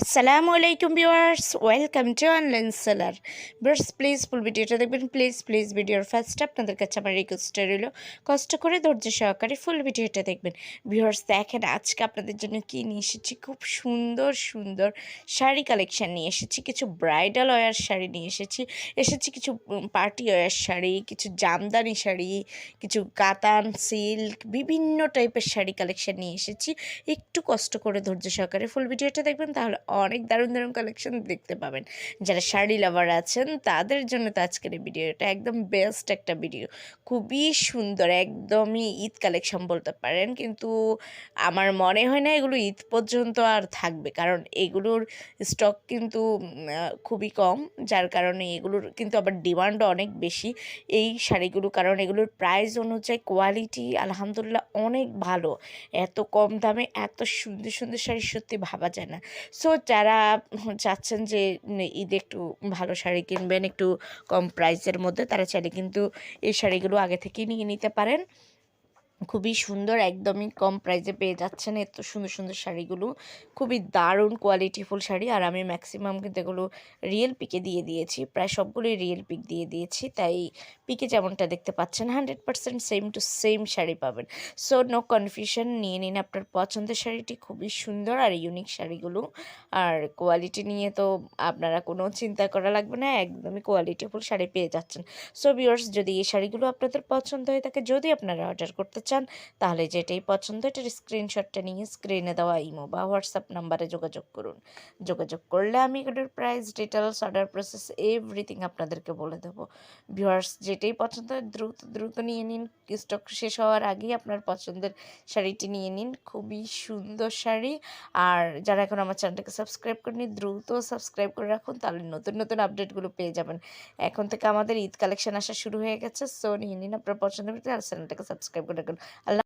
আসসালামু আলাইকুম viewers welcome to online seller viewers please full ভিডিওটা দেখবেন। প্লিজ প্লিজ ভিডিওর ফার্স্ট আপনাদের কাছে আমার রিকোয়েস্টটা রইল। কষ্ট করে ধৈর্য সহকারে ফুল ভিডিওটা দেখবেন। ভিউয়ার্স দেখেন, আজকে আপনাদের জন্য কি নিয়ে এসেছি? খুব সুন্দর সুন্দর শাড়ি কালেকশন নিয়ে এসেছি। কিছু ব্রাইডাল ওয়ার শাড়ি নিয়ে এসেছি। এসেছি কিছু পার্টি ওয়ার শাড়ি, কিছু জামদানি শাড়ি, কিছু কাতান সিল্ক বিভিন্ন টাইপের শাড়ি কালেকশন নিয়ে এসেছি। একটু কষ্ট করে ধৈর্য সহকারে ফুল ভিডিওটা দেখবেন, তাহলে অনেক দারুণ দারুণ কালেকশন দেখতে পাবেন। যারা শাড়ি লাভার আছেন, তাদের জন্য তো আজকের এই ভিডিওটা একদম বেস্ট একটা ভিডিও খুবই সুন্দর, একদমই ঈদ কালেকশন বলতে পারেন, কিন্তু আমার মনে হয় না এগুলো ঈদ পর্যন্ত আর থাকবে, কারণ এগুলোর স্টক কিন্তু খুবই কম, যার কারণে এগুলোর কিন্তু আবার ডিমান্ডও অনেক বেশি। এই শাড়িগুলো কারণ এগুলোর প্রাইস অনুযায়ী কোয়ালিটি আলহামদুলিল্লাহ অনেক ভালো। এত কম দামে এত সুন্দর সুন্দর শাড়ি সত্যি ভাবা যায় না। সো যারা চাচ্ছেন যে ঈদ একটু ভালো শাড়ি কিনবেন, একটু কম প্রাইসের মধ্যে, তারা চাইলে কিন্তু এই শাড়িগুলো আগে থেকেই নিয়ে নিতে পারেন। খুবই সুন্দর, একদমই কম প্রাইসে পেয়ে যাচ্ছেন। এত সুন্দর সুন্দর শাড়িগুলো। খুবই দারুণ কোয়ালিটিফুল শাড়ি। আর আমি ম্যাক্সিমাম কিন্তু এগুলো রিয়েল পিকে দিয়ে দিয়েছি। প্রায় সবগুলোই রিয়েল পিক দিয়ে দিয়েছি। তাই পিকে যেমনটা দেখতে পাচ্ছেন hundred percent same to same sari পাবেন। সো নো কনফিউশন নিয়ে নিন আপনার পছন্দের শাড়িটি। খুবই সুন্দর আর ইউনিক শাড়িগুলো। আর কোয়ালিটি নিয়ে তো আপনারা কোনো চিন্তা করা লাগবে না, একদমই কোয়ালিটিফুল শাড়ি পেয়ে যাচ্ছেন। সো ভিউয়ার্স যদি এই শাড়িগুলো আপনাদের পছন্দ হয়ে থাকে যদি আপনারা অর্ডার করতে চান, তাহলে যেটাই পছন্দ, এটার স্ক্রিনশটটা নিয়ে স্ক্রিনে দেওয়া ইমো বা হোয়াটসঅ্যাপ নাম্বারে যোগাযোগ করুন। যোগাযোগ করলে আমি এগুলোর price details order process everything আপনাদেরকে বলে দেবো। ভিউয়ার্স যেটাই পছন্দ, দ্রুত দ্রুত নিয়ে নিন। স্টক শেষ হওয়ার আগেই আপনার পছন্দের শাড়িটি নিয়ে নিন। খুবই সুন্দর শাড়ি। আর যারা এখন আমার চ্যানেলটাকে সাবস্ক্রাইব করেনি দ্রুত সাবস্ক্রাইব করে রাখুন, তাহলে নতুন নতুন আপডেটগুলো পেয়ে যাবেন। এখন থেকে আমাদের ঈদ কালেকশন আসা শুরু হয়ে গেছে সো নিয়ে নিন আপনার পছন্দের আর চ্যানেলটাকে সাবস্ক্রাইব করে রাখুন আল্লাহ